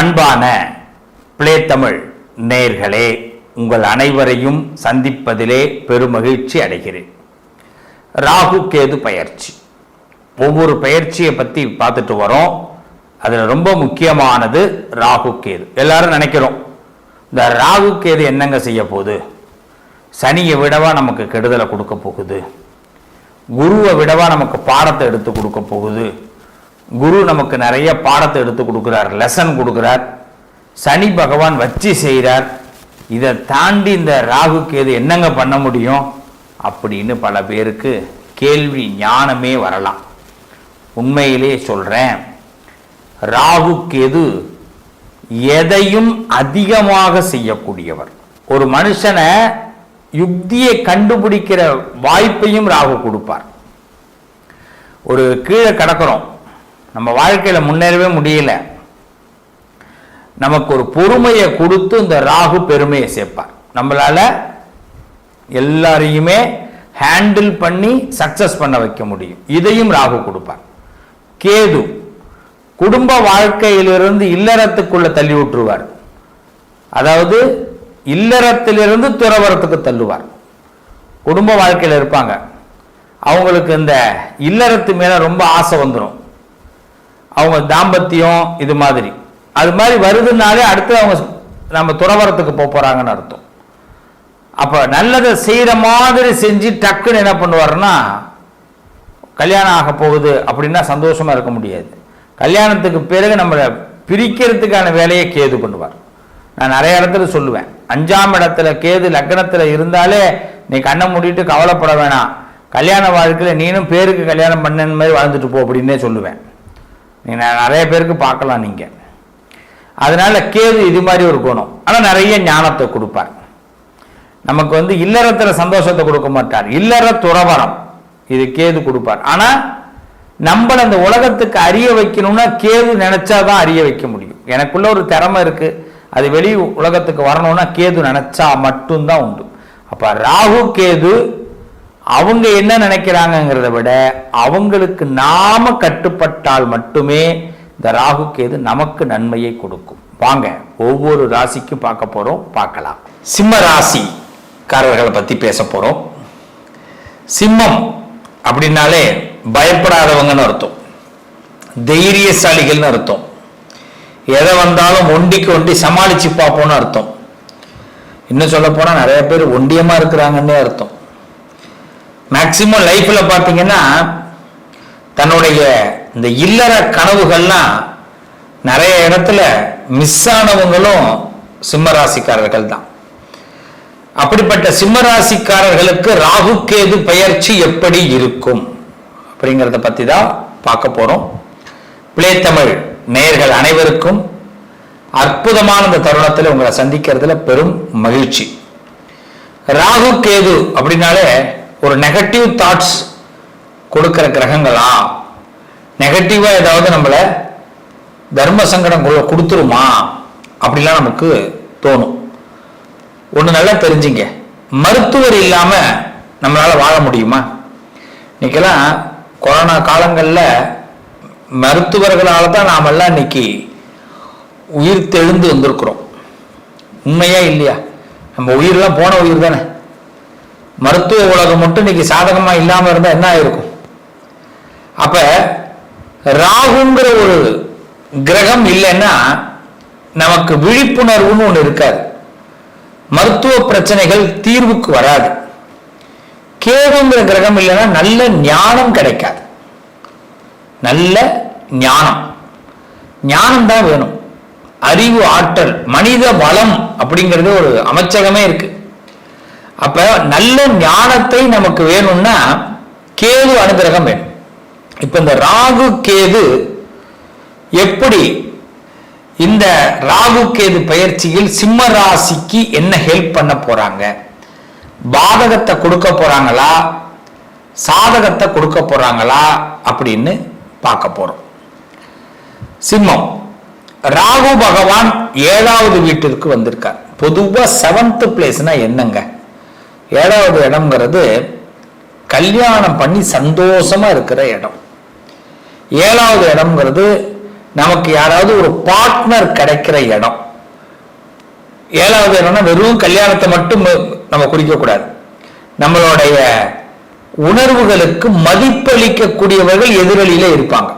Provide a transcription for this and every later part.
அன்பான பிளே தமிழ் நேர்களே உங்கள் அனைவரையும் சந்திப்பதிலே பெருமகிழ்ச்சி அடைகிறேன். ராகு கேது பயிற்சி. ஒவ்வொரு பயிற்சியை பற்றி பார்த்துட்டு வரோம். அதில் ரொம்ப முக்கியமானது ராகு கேது. எல்லாரும் நினைக்கிறோம் இந்த ராகு கேது என்னங்க செய்ய போகுது? சனியை விடவா நமக்கு கெடுதலை கொடுக்க போகுது? குருவை விடவா நமக்கு பாடத்தை எடுத்து கொடுக்க போகுது? குரு நமக்கு நிறைய பாடத்தை எடுத்து கொடுக்குறார் லெசன் கொடுக்குறார். சனி பகவான் வச்சு செய்கிறார். இதை தாண்டி இந்த ராகு கேது என்னங்க பண்ண முடியும்? அப்படின்னு பல பேருக்கு கேள்வி ஞானமே வரலாம். உண்மையிலே சொல்கிறேன் ராகு கேது எதையும் அதிகமாக செய்யக்கூடியவர். ஒரு மனுஷனை யுக்தியை கண்டுபிடிக்கிற வாய்ப்பையும் ராகு கொடுப்பார். ஒரு கீழே கிடக்கிறோம். நம்ம வாழ்க்கையில் முன்னேறவே முடியல. நமக்கு ஒரு பொறுமையை கொடுத்து இந்த ராகு பெருமையை சேர்ப்பார். நம்மளால எல்லாரையுமே ஹேண்டில் பண்ணி சக்சஸ் பண்ண வைக்க முடியும். இதையும் ராகு கொடுப்பார். கேது குடும்ப வாழ்க்கையிலிருந்து இல்லறத்துக்குள்ள தள்ளி விட்டுருவார். அதாவது இல்லறத்திலிருந்து துறவரத்துக்கு தள்ளுவார். குடும்ப வாழ்க்கையில் இருப்பாங்க. அவங்களுக்கு இந்த இல்லறத்து மேலே ரொம்ப ஆசை வந்துடும் அவங்க தாம்பத்தியம் இது மாதிரி. அது மாதிரி வருதுனாலே அடுத்து அவங்க நம்ம துறவரத்துக்கு போக போகிறாங்கன்னு அர்த்தம். அப்போ நல்லதை செய்கிற மாதிரி செஞ்சு டக்குன்னு என்ன பண்ணுவாருன்னா கல்யாணம் ஆக போகுது அப்படின்னா சந்தோஷமாக இருக்க முடியாது. கல்யாணத்துக்கு பிறகு நம்மளை பிரிக்கிறதுக்கான வேலையை கேது பண்ணுவார். நான் நிறைய இடத்துல சொல்லுவேன். அஞ்சாம் இடத்துல கேது லக்னத்தில் இருந்தாலே நீ கண்ணை மூடிட்டு கவலைப்பட வேணாம். கல்யாண வாழ்க்கையில் நீனும் பேருக்கு கல்யாணம் பண்ணன மாதிரி வாழ்ந்துட்டு போ அப்படின்னே சொல்லுவேன். நீங்கள் நிறைய பேருக்கு பார்க்கலாம் நீங்கள் அதனால் கேது இது மாதிரி ஒரு குணம். ஆனால் நிறைய ஞானத்தை கொடுப்பார். நமக்கு வந்து இல்லறத்தில் சந்தோஷத்தை கொடுக்க மாட்டார். இல்லற துறவரம் இது கேது கொடுப்பார். ஆனால் நம்மளை அந்த உலகத்துக்கு அறிய வைக்கணும்னா கேது நினைச்சாதான் அறிய வைக்க முடியும். எனக்குள்ள ஒரு திறமை இருக்கு. அது வெளி உலகத்துக்கு வரணும்னா கேது நினச்சா மட்டும்தான் உண்டு. அப்போ ராகு கேது அவங்க என்ன நினைக்கிறாங்கங்கிறத விட அவங்களுக்கு நாம கட்டுப்பட்டால் மட்டுமே இந்த ராகு கேது நமக்கு நன்மையை கொடுக்கும். வாங்க ஒவ்வொரு ராசிக்கும் பார்க்க போறோம் பார்க்கலாம். சிம்ம ராசிக்காரர்களை பத்தி பேச போறோம். சிம்மம் அப்படின்னாலே பயப்படாதவங்கன்னு அர்த்தம். தைரியசாலிகள்னு அர்த்தம். எதை வந்தாலும் ஒண்டிக்கு ஒண்டி சமாளிச்சு பார்ப்போம்னு அர்த்தம். இன்னும் சொல்ல போனா நிறைய பேர் ஒண்டியமா இருக்கிறாங்கன்னே அர்த்தம். மேக்சிமம் லைஃப்ல பார்த்தீங்கன்னா தன்னுடைய இந்த இல்லற கனவுகள்லாம் நிறைய இடத்துல மிஸ் ஆனவங்களும் சிம்மராசிக்காரர்கள் தான். அப்படிப்பட்ட சிம்மராசிக்காரர்களுக்கு ராகு கேது பயிற்சி எப்படி இருக்கும்? அப்படிங்கிறத பத்தி தான் பார்க்க போறோம். பிளே தமிழ் நேயர்கள் அனைவருக்கும் அற்புதமான இந்த தருணத்தில் உங்களை சந்திக்கிறதுல பெரும் மகிழ்ச்சி. ராகு கேது அப்படின்னாலே ஒரு நெகட்டிவ் தாட்ஸ் கொடுக்குற கிரகங்களா? நெகட்டிவாக ஏதாவது நம்மளை தர்ம சங்கடம் கொடுத்துருமா? அப்படிலாம் நமக்கு தோணும். ஒன்று நல்லா தெரிஞ்சுங்க. மருத்துவர் இல்லாமல் நம்மளால் வாழ முடியுமா? இன்னைக்கெல்லாம் கொரோனா காலங்களில் மருத்துவர்களால் தான் நாமெல்லாம் இன்னைக்கு உயிர் தெழுந்து வந்திருக்கிறோம். உண்மையா இல்லையா? நம்ம உயிரெல்லாம் போன உயிர் தானே. மருத்துவ உலகம் மட்டும் இன்னைக்கு சாதகமா இல்லாம இருந்தா என்ன ஆயிருக்கும்? அப்ப ராகுங்கிற ஒரு கிரகம் இல்லைன்னா நமக்கு விழிப்புணர்வுன்னு ஒண்ணு இருக்காது. மருத்துவ பிரச்சனைகள் தீர்வுக்கு வராது. கேதுங்கிற கிரகம் இல்லைன்னா நல்ல ஞானம் கிடைக்காது. நல்ல ஞானம். ஞானம் தான் வேணும். அறிவு ஆற்றல் மனித வளம் அப்படிங்கிறது ஒரு அமைச்சகமே இருக்கு. அப்ப நல்ல ஞானத்தை நமக்கு வேணும்னா கேது அனுகிரகம் வேணும். இப்ப இந்த ராகு கேது எப்படி இந்த ராகு கேது பயிற்சியில் சிம்ம ராசிக்கு என்ன ஹெல்ப் பண்ண போறாங்க? பாதகத்தை கொடுக்க போறாங்களா? சாதகத்தை கொடுக்க போறாங்களா? அப்படின்னு பார்க்க போறோம். சிம்மம். ராகு பகவான் ஏழாவது வீட்டிற்கு வந்திருக்கார். பொதுவா செவன்த் பிளேஸ்னா என்னங்க? ஏழாவது இடம்ங்கிறது கல்யாணம் பண்ணி சந்தோஷமா இருக்கிற இடம். ஏழாவது இடம்ங்கிறது நமக்கு யாராவது ஒரு பார்ட்னர் கிடைக்கிற இடம். ஏழாவது இடம்னா வெறும் கல்யாணத்தை மட்டும் நம்ம குறிக்கக்கூடாது நம்மளுடைய உணர்வுகளுக்கு மதிப்பளிக்கக்கூடியவர்கள் எதிரொலியில இருப்பாங்க.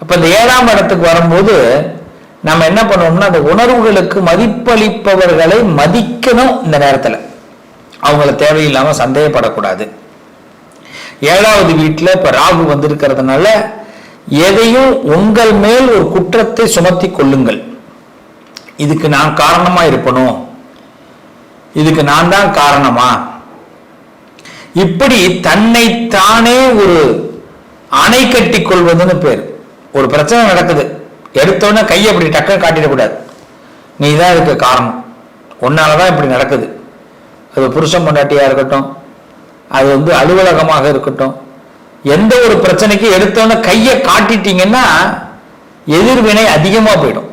அப்ப இந்த ஏழாம் இடத்துக்கு வரும்போது நம்ம என்ன பண்ணுவோம்னா அந்த உணர்வுகளுக்கு மதிப்பளிப்பவர்களை மதிக்கணும் இந்த நேரத்துல. அவங்கள தேவையில்லாமல் சந்தேகப்படக்கூடாது. ஏழாவது வீட்டில் இப்போ ராகு வந்திருக்கிறதுனால எதையும் உங்கள் மேல் ஒரு குற்றத்தை சுமத்தி கொள்ளுங்கள். இதுக்கு நான் காரணமா இருப்பணும். இதுக்கு நான் தான் காரணமா? இப்படி தன்னை தானே ஒரு அணை கட்டி கொள்வதுன்னு பேர். ஒரு பிரச்சனை நடக்குது. எடுத்தோன்னே கையை அப்படி டக்குன்னு காட்டிடக்கூடாது. நீ தான் இதுக்கு காரணம். உன்னாலதான் இப்படி நடக்குது. அது புருஷன் பொண்டாட்டியாக இருக்கட்டும் அது வந்து அலுவலகமாக இருக்கட்டும் எந்த ஒரு பிரச்சனைக்கு எடுத்தோன்னே கையை காட்டிட்டீங்கன்னா எதிர்வினை அதிகமாக போயிடும்.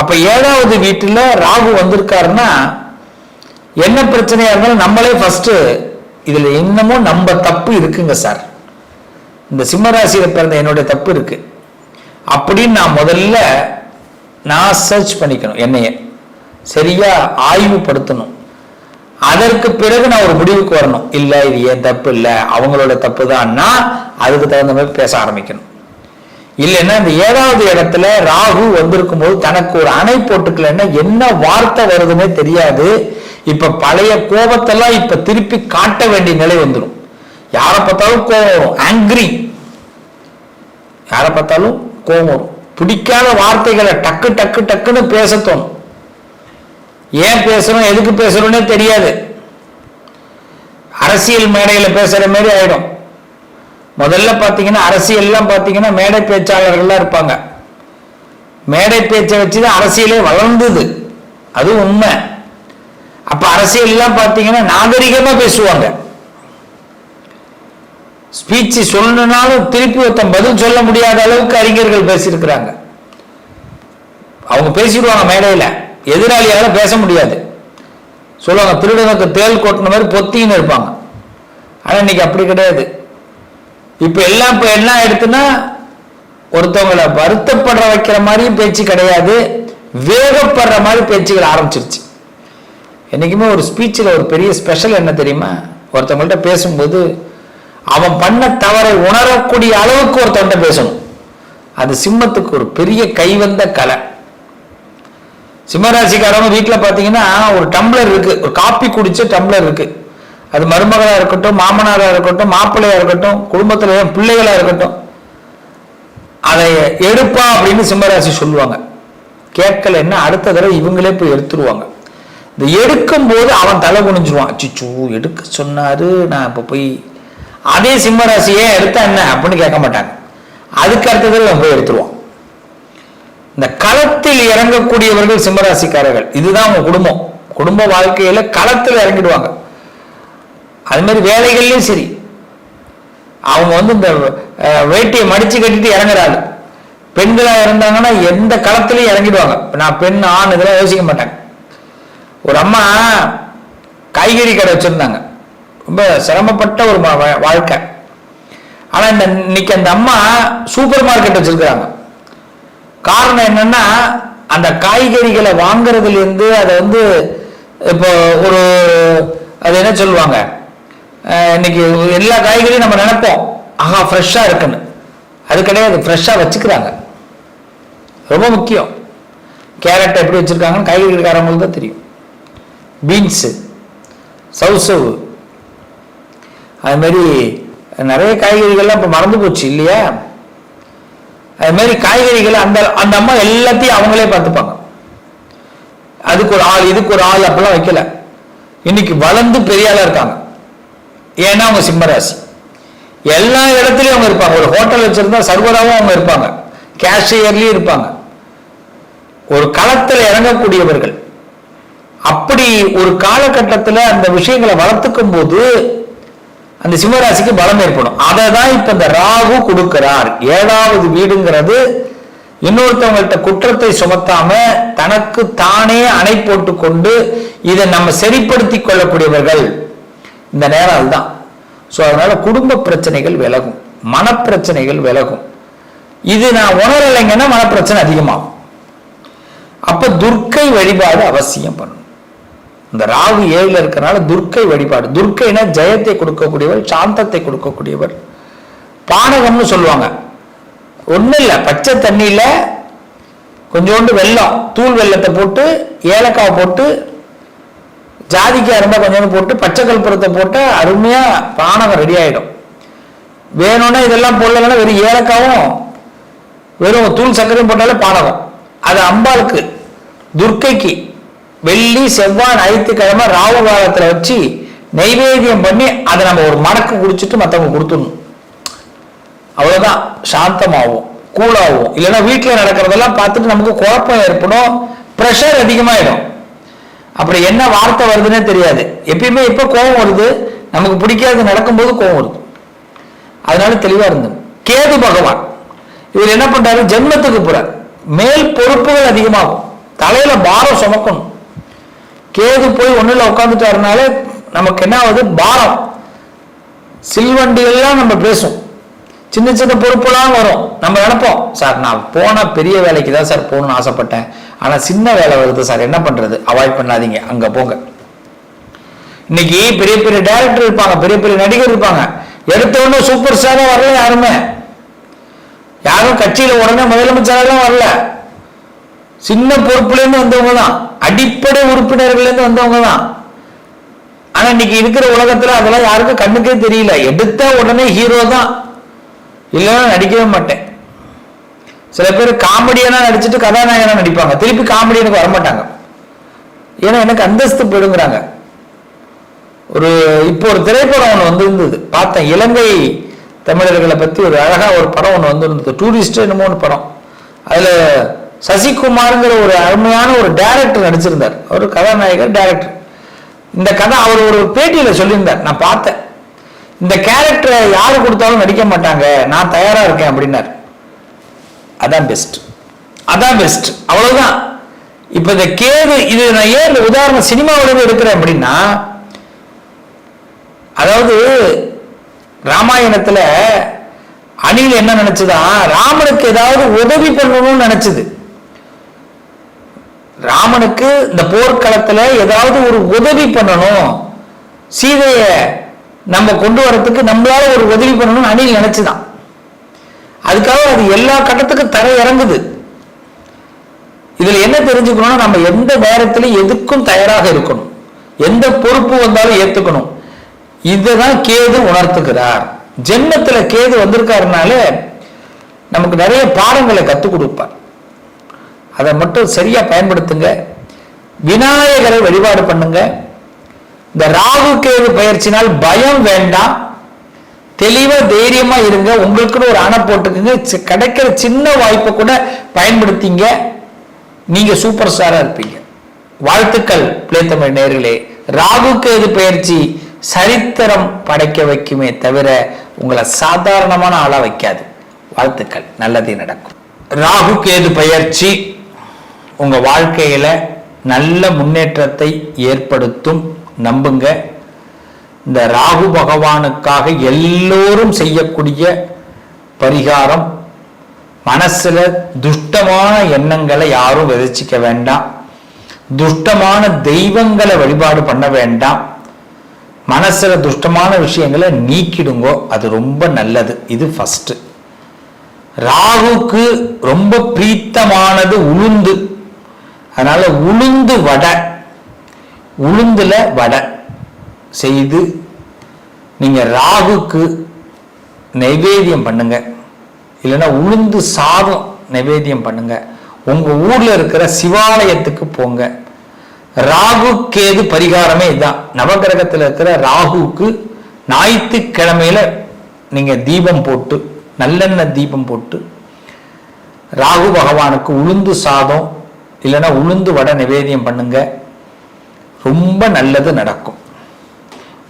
அப்போ ஏழாவது வீட்டில் ராகு வந்திருக்காருன்னா என்ன பிரச்சனையாக இருந்தாலும் நம்மளே ஃபஸ்ட்டு இதில் என்னமோ நம்ம தப்பு இருக்குங்க சார். இந்த சிம்மராசியில் பிறந்த என்னுடைய தப்பு இருக்கு. அப்படின்னு நான் முதல்ல நான் சர்ச் பண்ணிக்கணும் என்னைய. சரியா ஆய்வுபடுத்தணும். அதற்கு பிறகு நான் ஒரு முடிவுக்கு வரணும். இல்ல இது ஏன் தப்பு இல்ல? அவங்களோட தப்பு தான்னா அதுக்கு தகுந்த மாதிரி பேச ஆரம்பிக்கணும். இல்லைன்னா இந்த ஏழாவது இடத்துல ராகு வந்திருக்கும் போது தனக்கு ஒரு அணை போட்டுக்கலன்னா என்ன வார்த்தை வருதுன்னே தெரியாது. இப்ப பழைய கோபத்தெல்லாம் இப்ப திருப்பி காட்ட வேண்டிய நிலை வந்துடும் யாரை பார்த்தாலும் கோபம் வரும். ஆங்கிரி யாரை பார்த்தாலும் கோபம் வரும். பிடிக்காத வார்த்தைகளை டக்கு டக்கு டக்குன்னு பேச தோணும். ஏன் பேசுறோம் எதுக்கு பேசுறோம்னே தெரியாது. அரசியல் மேடையில் பேசுற மாதிரி ஆயிடும். முதல்ல பார்த்தீங்கன்னா அரசியல்லாம் பார்த்தீங்கன்னா மேடை பேச்சாளர்கள்லாம் இருப்பாங்க. மேடை பேச்சை வச்சுதான் அரசியலே வளர்ந்தது. அது உண்மை. அப்ப அரசியல்லாம் பார்த்தீங்கன்னா நாகரிகமா பேசுவாங்க. ஸ்பீச் சொல்லணும்னாலும் திருப்பி ஒருத்தன் பதில் சொல்ல முடியாத அளவுக்கு அறிஞர்கள் பேசியிருக்கிறாங்க. அவங்க பேசிடுவாங்க மேடையில். எதிராளியால பேச முடியாது. சொல்லுவாங்க திருடனுக்கு தேல் கொட்டின மாதிரி பொத்தின்னு இருப்பாங்க. ஆனால் இன்னைக்கு அப்படி கிடையாது. இப்போ எல்லாம் இப்போ என்ன எடுத்துன்னா ஒருத்தவங்களை வருத்தப்படுற வைக்கிற மாதிரியும் பேச்சு கிடையாது. வேகப்படுற மாதிரி பேச்சுகள் ஆரம்பிச்சிருச்சு. என்றைக்குமே ஒரு ஸ்பீச்சில் ஒரு பெரிய ஸ்பெஷல் என்ன தெரியுமா? ஒருத்தவங்கள்ட்ட பேசும்போது அவன் பண்ண தவறை உணரக்கூடிய அளவுக்கு ஒருத்தவன்கிட்ட பேசணும். அது சிம்மத்துக்கு ஒரு பெரிய கைவந்த கலை. சிம்மராசிக்காரவங்க வீட்டில் பார்த்தீங்கன்னா ஒரு டம்ளர் இருக்கு. ஒரு காப்பி குடிச்ச டம்ளர் இருக்கு. அது மருமகளாக இருக்கட்டும் மாமனாராக இருக்கட்டும் மாப்பிள்ளையாக இருக்கட்டும் குடும்பத்தில் என் பிள்ளைகளாக இருக்கட்டும் அதை எடுப்பா அப்படின்னு சிம்மராசி சொல்லுவாங்க. கேட்கலன்னா அடுத்த தடவை இவங்களே போய் எடுத்துருவாங்க. இந்த எடுக்கும் போது அவன் தலை குனிஞ்சிருவான். அச்சிச்சோ எடுக்க சொன்னாரு நான் இப்போ போய் அதே சிம்மராசி ஏன் எடுத்தா என்ன? அப்படின்னு கேட்க மாட்டாங்க. அதுக்கு அடுத்ததில் போய் எடுத்துருவான். இந்த களத்தில் இறங்கக்கூடியவர்கள் சிம்மராசிக்காரர்கள். இதுதான் உங்க குடும்பம். குடும்ப வாழ்க்கையில களத்தில் இறங்கிடுவாங்க. அது மாதிரி வேலைகள்லயும் சரி. அவங்க வந்து இந்த வேட்டியை மடிச்சு கட்டிட்டு இறங்குறாங்க. பெண்களா இருந்தாங்கன்னா எந்த களத்திலையும் இறங்கிடுவாங்க. நான் பெண் ஆண் இதெல்லாம் யோசிக்க மாட்டாங்க ஒரு அம்மா காய்கறி கடை வச்சிருந்தாங்க. ரொம்ப சிரமப்பட்ட ஒரு வா- வாழ்க்கை. ஆனா இந்த இன்னைக்கு அந்த அம்மா சூப்பர் மார்க்கெட் வச்சிருக்கிறாங்க. காரணம் என்னன்னா அந்த காய்கறிகளை வாங்குறதுல இருந்து அதை வந்து இப்போ ஒரு அது என்ன சொல்லுவாங்க? இன்னைக்கு எல்லா காய்கறியும் நம்ம நினைப்போம். ஆஹா ஃப்ரெஷ்ஷாக இருக்குன்னு. அது கிடையாது ஃப்ரெஷ்ஷாக வச்சுக்கிறாங்க. ரொம்ப முக்கியம். கேரட் எப்படி வச்சுருக்காங்கன்னு காய்கறிக்காரங்களுக்கு தான் தெரியும். பீன்ஸு சவுசவு அது மாதிரி நிறைய காய்கறிகள்லாம் இப்போ மறந்து போச்சு இல்லையா? அது மாதிரி காய்கறிகளை அந்த அந்த அம்மா எல்லாத்தையும் அவங்களே பார்த்துப்பாங்க. அதுக்கு ஒரு ஆள் இதுக்கு ஒரு ஆள் அப்படிலாம் வைக்கல. இன்னைக்கு வளர்ந்து பெரிய ஆளாக இருக்காங்க. ஏன்னா அவங்க சிம்மராசி. எல்லா இடத்துலயும் அவங்க இருப்பாங்க. ஒரு ஹோட்டல் வச்சிருந்தா சர்வராகவும் அவங்க இருப்பாங்க. கேஷியர்லயும் இருப்பாங்க. ஒரு களத்தில் இறங்கக்கூடியவர்கள். அப்படி ஒரு காலகட்டத்தில் அந்த விஷயங்களை வளர்த்துக்கும் போது அந்த சிம்மராசிக்கு பலம் ஏற்படும். அதை தான் இப்ப இந்த ராகு கொடுக்கிறார். ஏழாவது வீடுங்கிறது இன்னொருத்தவங்கள்ட்ட குற்றத்தை சுமத்தாம தனக்கு தானே அணை போட்டு கொண்டு இதை நம்ம சரிப்படுத்தி கொள்ளக்கூடியவர்கள் இந்த நேரம் அதுதான் ஸோ அதனால குடும்ப பிரச்சனைகள் விலகும். மனப்பிரச்சனைகள் விலகும். இது நான் உணரலைங்கன்னா மனப்பிரச்சனை அதிகமாகும். அப்ப துர்க்கை வழிபாடு அவசியம் பண்ணணும் இந்த ராகு ஏழுல இருக்கிறனால துர்க்கை வழிபாடு. துர்க்கைனா ஜெயத்தை கொடுக்கக்கூடியவர் சாந்தத்தை கொடுக்கக்கூடியவர். பானகம்னு சொல்லுவாங்க. ஒன்றும் இல்லை. பச்சை தண்ணியில் கொஞ்சோண்டு வெல்லம் தூள் வெல்லத்தை போட்டு ஏலக்காய் போட்டு ஜாதிக்காய் இருந்தால் கொஞ்சோண்டு போட்டு பச்சை கல்புரத்தை போட்டு அருமையாக பானகம் ரெடி ஆகிடும் வேணும்னா இதெல்லாம் போடலைன்னா வெறும் ஏலக்காவும் வெறும் தூள் சர்க்கரையும் போட்டாலே பானகம். அது அம்பாளுக்கு துர்க்கைக்கு. வெள்ளி செவ்வாய் ஞாயிற்றுக்கிழமை ராகு காலத்தில் வச்சு நைவேத்தியம் பண்ணி அதை நம்ம ஒரு மடக்கு குடிச்சிட்டு மற்றவங்க கொடுத்துடணும். அவ்வளோதான் சாந்தமாகும் கூலாகும் இல்லைன்னா வீட்டில் நடக்கிறதெல்லாம் பார்த்துட்டு நமக்கு குழப்பம் ஏற்படும். ப்ரெஷர் அதிகமாயிடும். அப்புறம் என்ன வார்த்தை வருதுன்னே தெரியாது. எப்பயுமே இப்போ கோபம் வருது. நமக்கு பிடிக்காது நடக்கும்போது கோபம் வருது. அதனால தெளிவாக இருந்தது கேது பகவான். இவர் என்ன பண்ணுறாரு ஜென்மத்துக்கு புற மேல் பொறுப்புகள் அதிகமாகும். தலையில் பாரம் சுமக்கணும். கேது போய் ஒண்ணுல உட்காந்துட்டாருனால நமக்கு என்ன ஆகுது? பாரம். சில்வண்டிகள்லாம் நம்ம பேசும். சின்ன சின்ன பொறுப்புலாம் வரும். நம்ம நினைப்போம் சார் நான் போன பெரிய வேலைக்கு தான் சார் போகணும்னு ஆசைப்பட்டேன். ஆனா சின்ன வேலை வருது சார். என்ன பண்றது? அவாய்ட் பண்ணாதீங்க. அங்க போங்க. இன்னைக்கு பெரிய பெரிய டைரக்டர் இருப்பாங்க. பெரிய பெரிய நடிகர் இருப்பாங்க. எடுத்த உடனே சூப்பர் ஸ்டாரா வரல யாருமே. யாரும் கட்சியில உடனே முதலமைச்சரெல்லாம் வரல. சின்ன பொறுப்புலேருந்து வந்தவங்க தான். அடிப்படை உறுப்பினர்கள்லேருந்து வந்தவங்க தான். ஆனா இன்னைக்கு இருக்கிற உலகத்துல அதெல்லாம் யாருக்கும் கண்ணுக்கே தெரியல. எடுத்த உடனே ஹீரோ தான். இல்லைன்னா நடிக்கவே மாட்டேன். சில பேர் காமெடியனா நடிச்சுட்டு கதாநாயகனா நடிப்பாங்க. திருப்பி காமெடியனுக்கு வரமாட்டாங்க. ஏன்னா எனக்கு அந்தஸ்து போயிடுங்கிறாங்க. ஒரு இப்போ ஒரு திரைப்படம் ஒன்று வந்திருந்தது. பார்த்தேன். இலங்கை தமிழர்களை பற்றி ஒரு அழகாக ஒரு படம் ஒன்று வந்திருந்தது. டூரிஸ்ட் என்னமோ ஒரு படம். அதில் சசிகுமார்ங்கிற ஒரு அருமையான ஒரு டைரக்டர் நடிச்சிருந்தார். அவர் கதாநாயகர் டைரக்டர் இந்த கதை அவர் ஒரு பேட்டியில் சொல்லியிருந்தார். நான் பார்த்தேன். இந்த கேரக்டரை யார் கொடுத்தாலும் நடிக்க மாட்டாங்க. நான் தயாராக இருக்கேன் அப்படின்னார். அதான் பெஸ்ட் அதான் பெஸ்ட் அவ்வளவுதான். இப்போ இந்த கேது இது நான் ஏன் இந்த உதாரணம் சினிமாவில் எடுக்கிறேன் அப்படின்னா அதாவது ராமாயணத்தில் அணில் என்ன நினைச்சதா ராமனுக்கு ஏதாவது உதவி பண்ணணும்னு நினைச்சது. ராமனுக்கு இந்த போர்க்களத்துல ஏதாவது ஒரு உதவி பண்ணணும். சீதைய நம்ம கொண்டு வரத்துக்கு நம்மளால ஒரு உதவி பண்ணணும்னு அணில் நினைச்சுதான். அதுக்காக அது எல்லா கட்டத்துக்கும் தர இறங்குது இதுல என்ன தெரிஞ்சுக்கணும்னா நம்ம எந்த நேரத்திலும் எதுக்கும் தயாராக இருக்கணும். எந்த பொறுப்பு வந்தாலும் ஏத்துக்கணும். இதுதான் கேது உணர்த்துகிறார். ஜென்மத்துல கேது வந்திருக்காருனால நமக்கு நிறைய பாடங்களை கத்துக் கொடுப்பார். அதை மட்டும் சரியா பயன்படுத்துங்க. விநாயகரை வழிபாடு பண்ணுங்க. இந்த ராகு கேது பயிற்சினால் பயம் வேண்டாம். தெளிவா தைரியமா இருங்க. உங்களுக்குன்னு ஒரு அணை போட்டுக்குங்க. கிடைக்கிற சின்ன வாய்ப்பை கூட பயன்படுத்திங்க. நீங்க சூப்பர் ஸ்டாரா இருப்பீங்க. வாழ்த்துக்கள் பிளேத்தமிழ் நேர்களே. ராகு கேது பயிற்சி சரித்திரம் படைக்க வைக்குமே தவிர உங்களை சாதாரணமான ஆளா வைக்காது. வாழ்த்துக்கள். நல்லதே நடக்கும். ராகு கேது பயிற்சி உங்க வாழ்க்கையில நல்ல முன்னேற்றத்தை ஏற்படுத்தும் நம்புங்க. இந்த ராகு பகவானுக்காக எல்லோரும் செய்யக்கூடிய பரிகாரம் மனசுல துஷ்டமான எண்ணங்களை யாரும் விதைச்சிக்க வேண்டாம். துஷ்டமான தெய்வங்களை வழிபாடு பண்ண வேண்டாம். மனசுல துஷ்டமான விஷயங்களை நீக்கிடுங்கோ அது ரொம்ப நல்லது. இது ஃபஸ்ட்டு ராகுக்கு ரொம்ப பிரீத்தமானது உளுந்து. அதனால உளுந்து வடை. உளுந்துல வடை செய்து நீங்க ராகுக்கு நைவேத்தியம் பண்ணுங்க. இல்லைன்னா உளுந்து சாதம் நைவேத்தியம் பண்ணுங்க. உங்க ஊர்ல இருக்கிற சிவாலயத்துக்கு போங்க. ராகு கேது பரிகாரமே இதுதான் நவகிரகத்தில் இருக்கிற ராகுக்கு ஞாயிற்றுக்கிழமையில நீங்க தீபம் போட்டு நல்லெண்ணெய் தீபம் போட்டு ராகு பகவானுக்கு உளுந்து சாதம் இல்லைன்னா உளுந்து வடை நிவேதியம் பண்ணுங்க. ரொம்ப நல்லது நடக்கும்.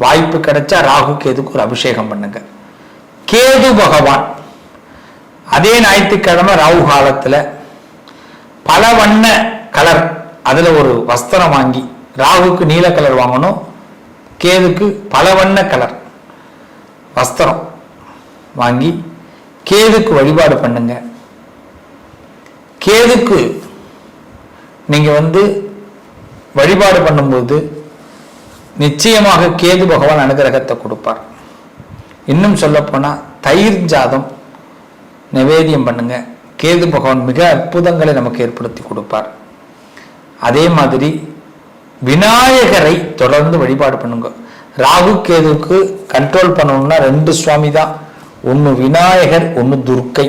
வாய்ப்பு கிடைச்சா ராகு கேதுக்கு ஒரு அபிஷேகம் பண்ணுங்க. கேது பகவான். அதே ஞாயிற்றுக்கிழமை ராகு காலத்தில் பல வண்ண கலர் அதில் ஒரு வஸ்திரம் வாங்கி ராகுக்கு நீல கலர் வாங்கணும். கேதுக்கு பல வண்ண கலர் வஸ்திரம் வாங்கி கேதுக்கு வழிபாடு பண்ணுங்க. கேதுக்கு நீங்கள் வந்து வழிபாடு பண்ணும்போது நிச்சயமாக கேது பகவான் அனுகிரகத்தை கொடுப்பார். இன்னும் சொல்லப்போனால் தயிர் ஜாதம் நிவேதியம் பண்ணுங்க. கேது பகவான் மிக அற்புதங்களை நமக்கு ஏற்படுத்தி கொடுப்பார். அதே மாதிரி விநாயகரை தொடர்ந்து வழிபாடு பண்ணுங்க. ராகு கேதுவுக்கு கண்ட்ரோல் பண்ணணும்னா ரெண்டு சுவாமி தான் ஒன்று விநாயகர் ஒன்று துர்க்கை.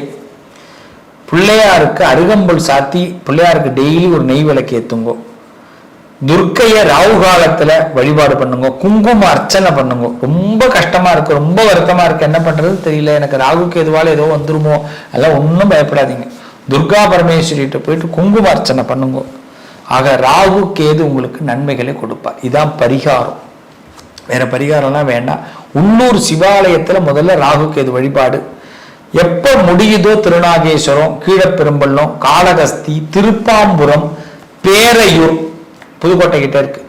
பிள்ளையாருக்கு அருகம்புல் சாத்தி பிள்ளையாருக்கு டெய்லி ஒரு நெய் விளக்கு ஏத்துங்கோ. துர்க்கைய ராகு காலத்துல வழிபாடு பண்ணுங்க குங்கும அர்ச்சனை பண்ணுங்க. ரொம்ப கஷ்டமா இருக்கு ரொம்ப வருத்தமா இருக்கு. என்ன பண்றது தெரியல எனக்கு ராகு எதுவால ஏதோ வந்துருமோ அதெல்லாம் ஒன்றும் பயப்படாதீங்க. துர்கா பரமேஸ்வரிட்ட போயிட்டு குங்கும அர்ச்சனை பண்ணுங்க. ஆக ராகு கேது உங்களுக்கு நன்மைகளை கொடுப்பார். இதான் பரிகாரம். வேற பரிகாரம்லாம் வேண்டாம். உள்ளூர் சிவாலயத்துல முதல்ல ராகு கேது வழிபாடு. எப்ப முடியுதோ திருநாகேஸ்வரம் கீழப்பெரும்பள்ளம் காளகஸ்தி திருப்பாம்புரம் பேரையூர் புதுக்கோட்டை கிட்ட இருக்கு.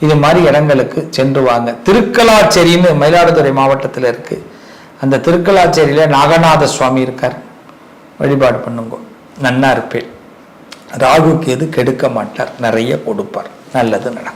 இது மாதிரி இடங்களுக்கு சென்று வாங்க திருக்கலாச்சேரின்னு மயிலாடுதுறை மாவட்டத்தில் இருக்கு. அந்த திருக்கலாச்சேரியில நாகநாத சுவாமி இருக்கார். வழிபாடு பண்ணுங்க. நன்னா இருப்பேன். ராகுக்கு எது கெடுக்க மாட்டார். நிறைய கொடுப்பார். நல்லது நடக்கும்.